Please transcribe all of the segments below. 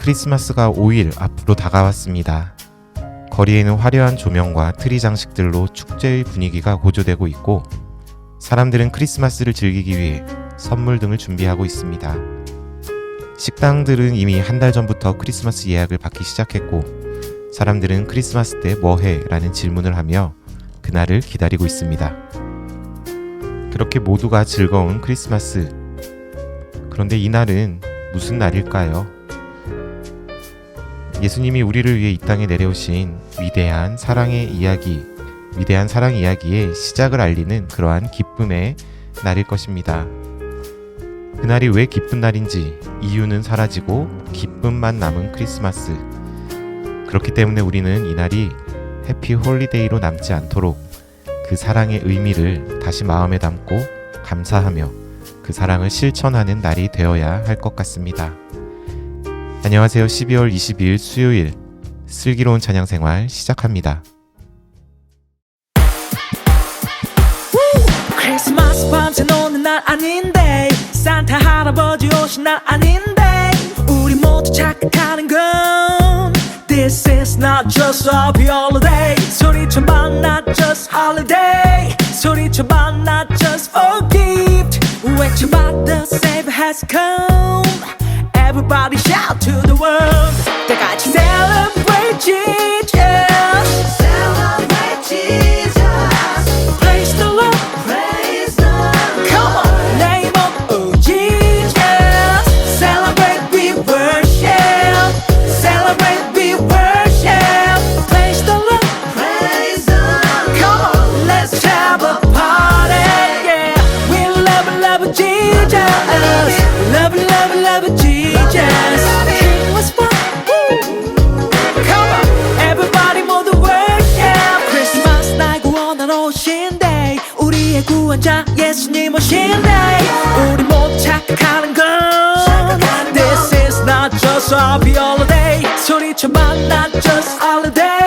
크리스마스가 5일 앞으로 다가왔습니다. 거리에는 화려한 조명과 트리 장식들로 축제의 분위기가 고조되고 있고 사람들은 크리스마스를 즐기기 위해 선물 등을 준비하고 있습니다. 식당들은 이미 한 달 전부터 크리스마스 예약을 받기 시작했고 사람들은 크리스마스 때 뭐해? 라는 질문을 하며 그날을 기다리고 있습니다. 그렇게 모두가 즐거운 크리스마스. 그런데 이날은 무슨 날일까요? 예수님이 우리를 위해 이 땅에 내려오신 위대한 사랑의 이야기, 위대한 사랑 이야기의 시작을 알리는 그러한 기쁨의 날일 것입니다. 그날이 왜 기쁜 날인지 이유는 사라지고 기쁨만 남은 크리스마스. 그렇기 때문에 우리는 이날이 해피 홀리데이로 남지 않도록 그 사랑의 의미를 다시 마음에 담고 감사하며 그 사랑을 실천하는 날이 되어야 할 것 같습니다. 안녕하세요. 12월 22일 수요일. 슬기로운 찬양 생활 시작합니다. 크리스마스 밤새 노는 날 아닌데 산타 할아버지 오신 날 아닌데 우리 모두 착각하는 건 This is not just a holiday. 소리쳐봐 not just holiday. 소리쳐봐 not just gift. 외쳐봐 the Savior has come Everybody shout to the world 다 같이 celebrate 구원자 예수님 오신 day 우리 모두 착각하는 건 This is not just a happy holiday 소리쳐봐 not just holiday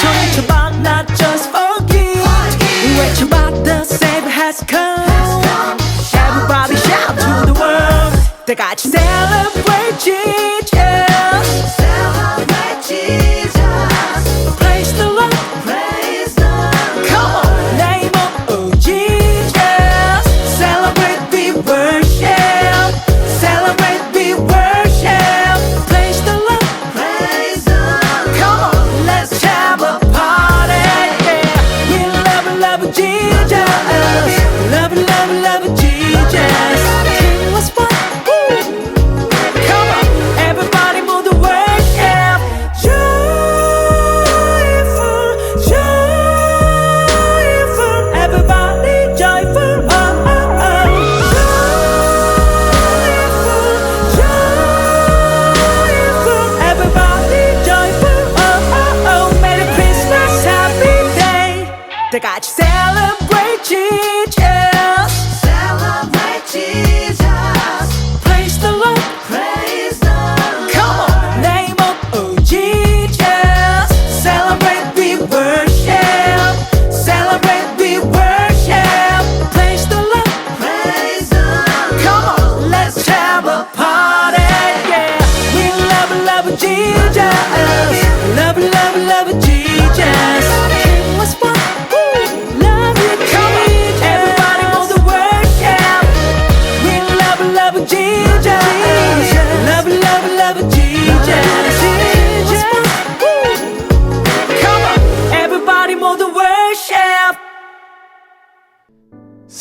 소리쳐봐 not just gift 외쳐봐 the Savior has come Everybody shout to the world 다 같이 celebrate Jesus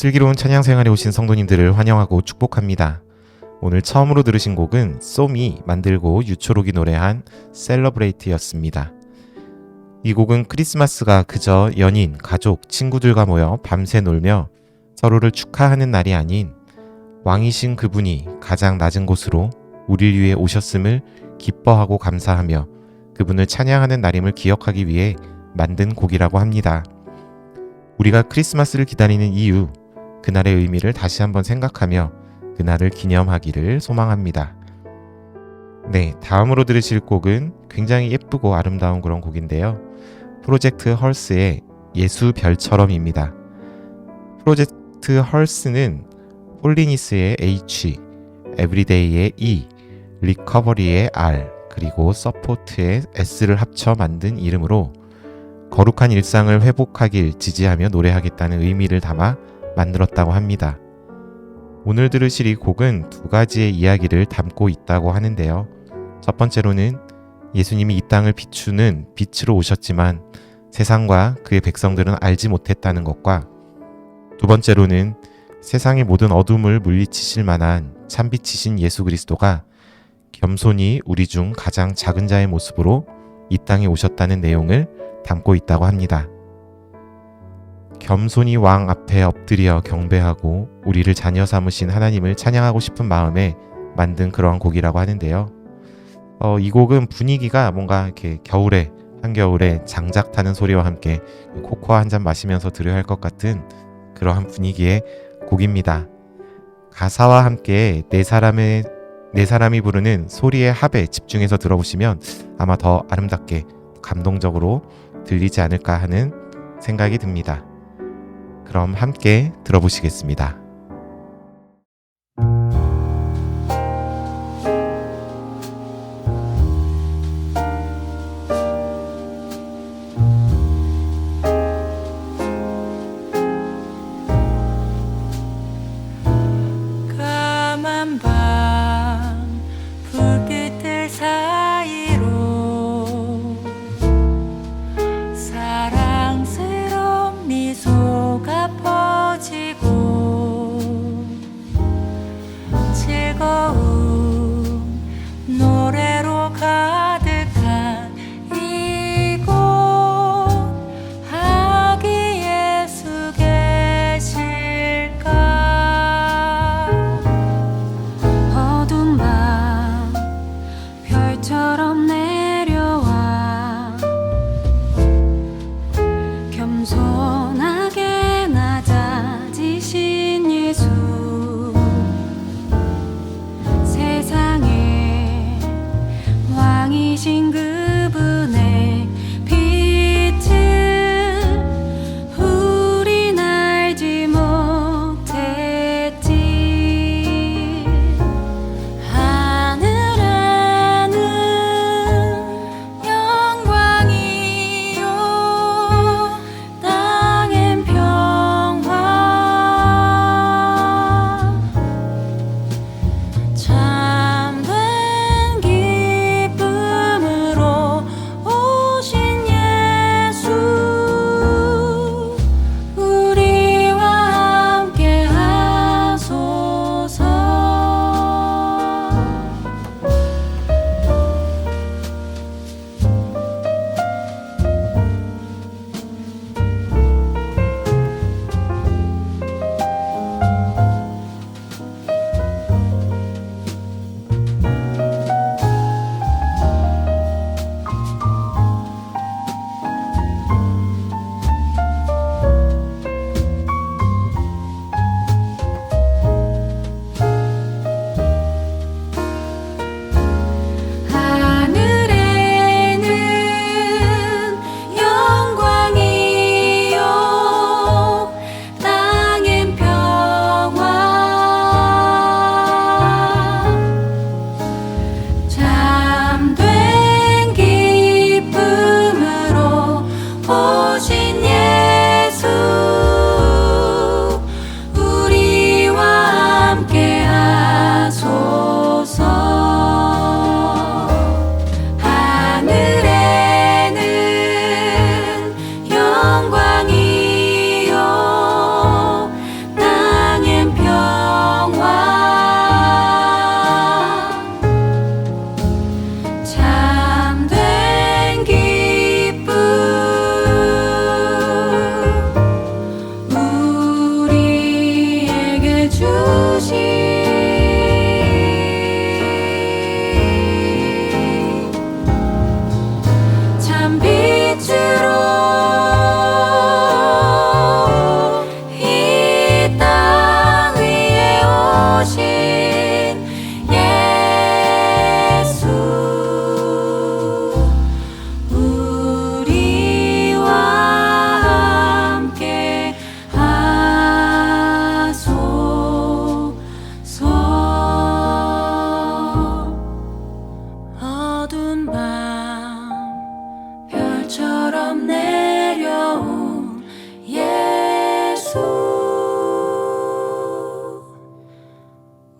슬기로운 찬양 생활에 오신 성도님들을 환영하고 축복합니다. 오늘 처음으로 들으신 곡은 쏘미 만들고 유초록이 노래한 셀러브레이트였습니다. 이 곡은 크리스마스가 그저 연인, 가족, 친구들과 모여 밤새 놀며 서로를 축하하는 날이 아닌 왕이신 그분이 가장 낮은 곳으로 우리를 위해 오셨음을 기뻐하고 감사하며 그분을 찬양하는 날임을 기억하기 위해 만든 곡이라고 합니다. 우리가 크리스마스를 기다리는 이유, 그날의 의미를 다시 한번 생각하며 그날을 기념하기를 소망합니다. 네, 다음으로 들으실 곡은 굉장히 예쁘고 아름다운 그런 곡인데요. 프로젝트 헐스의 예수 별처럼입니다. 프로젝트 헐스는 폴리니스의 H, 에브리데이의 E, 리커버리의 R, 그리고 서포트의 S를 합쳐 만든 이름으로 거룩한 일상을 회복하길 지지하며 노래하겠다는 의미를 담아 만들었다고 합니다. 오늘 들으실 이 곡은 두 가지의 이야기를 담고 있다고 하는데요. 첫 번째로는 예수님이 이 땅을 비추는 빛으로 오셨지만 세상과 그의 백성들은 알지 못했다는 것과 두 번째로는 세상의 모든 어둠을 물리치실 만한 참빛이신 예수 그리스도가 겸손히 우리 중 가장 작은 자의 모습으로 이 땅에 오셨다는 내용을 담고 있다고 합니다. 겸손히 왕 앞에 엎드려 경배하고 우리를 자녀 삼으신 하나님을 찬양하고 싶은 마음에 만든 그러한 곡이라고 하는데요. 어, 이 곡은 분위기가 뭔가 이렇게 겨울에 한겨울에 장작 타는 소리와 함께 코코아 한 잔 마시면서 들어야 할 것 같은 그러한 분위기의 곡입니다. 가사와 함께 네 사람의 네 사람이 부르는 소리의 합에 집중해서 들어보시면 아마 더 아름답게 감동적으로 들리지 않을까 하는 생각이 듭니다. 그럼 함께 들어보시겠습니다.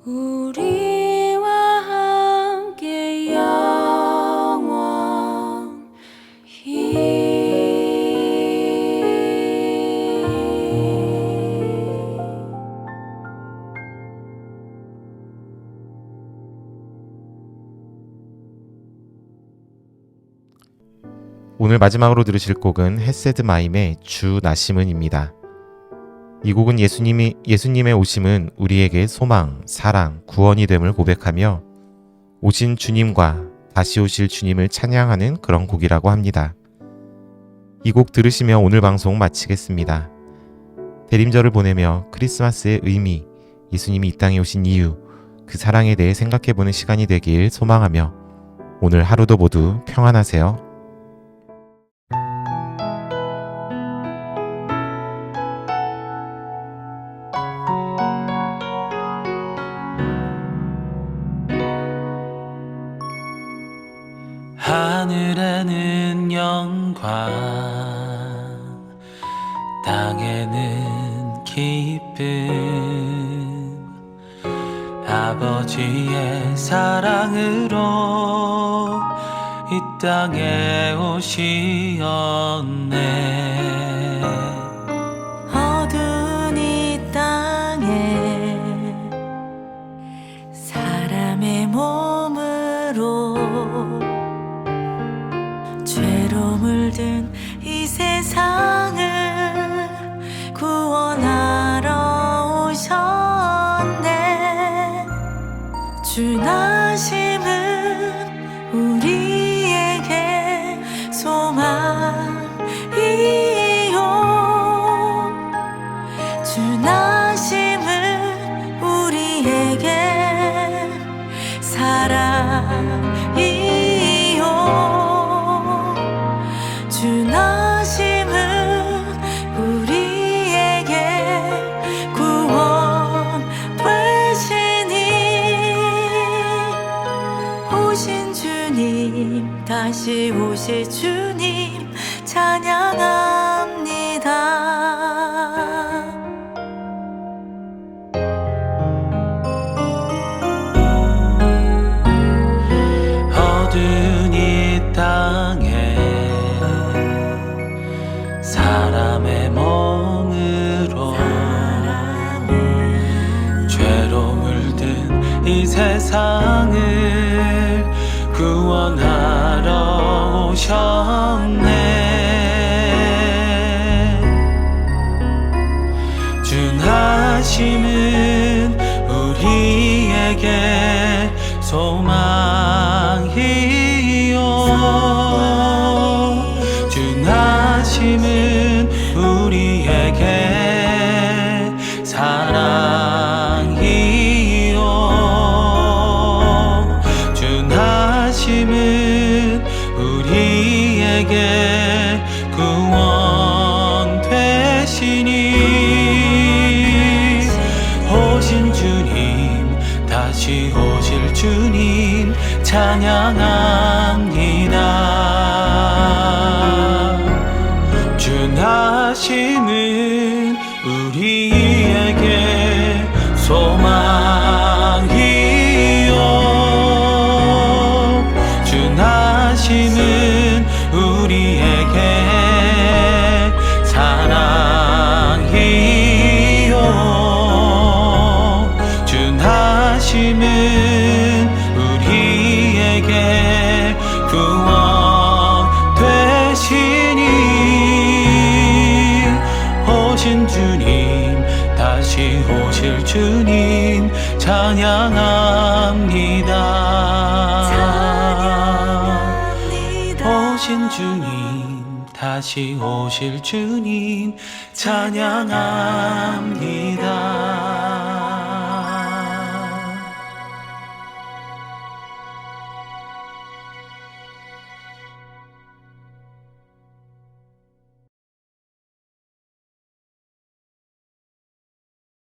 우리와 함께 영원히 오늘 마지막으로 들으실 곡은 헤세드 마임의 주 나심은입니다. 이 곡은 예수님이 예수님의 오심은 우리에게 소망, 사랑, 구원이 됨을 고백하며 오신 주님과 다시 오실 주님을 찬양하는 그런 곡이라고 합니다. 이 곡 들으시며 오늘 방송 마치겠습니다. 대림절을 보내며 크리스마스의 의미, 예수님이 이 땅에 오신 이유, 그 사랑에 대해 생각해보는 시간이 되길 소망하며 오늘 하루도 모두 평안하세요. 아버지의 사랑으로 이 땅에 오시었네 주님 찬양합니다. 어두운 이 땅에 사람의 몸으로 죄로 물든 이 세상을 나심은 우리에게 구원 되시니. 오신 주님 다시 오실 주님 찬양합니다 주님 찬양합니다. 오신 주님 다시 오실 주님 찬양합니다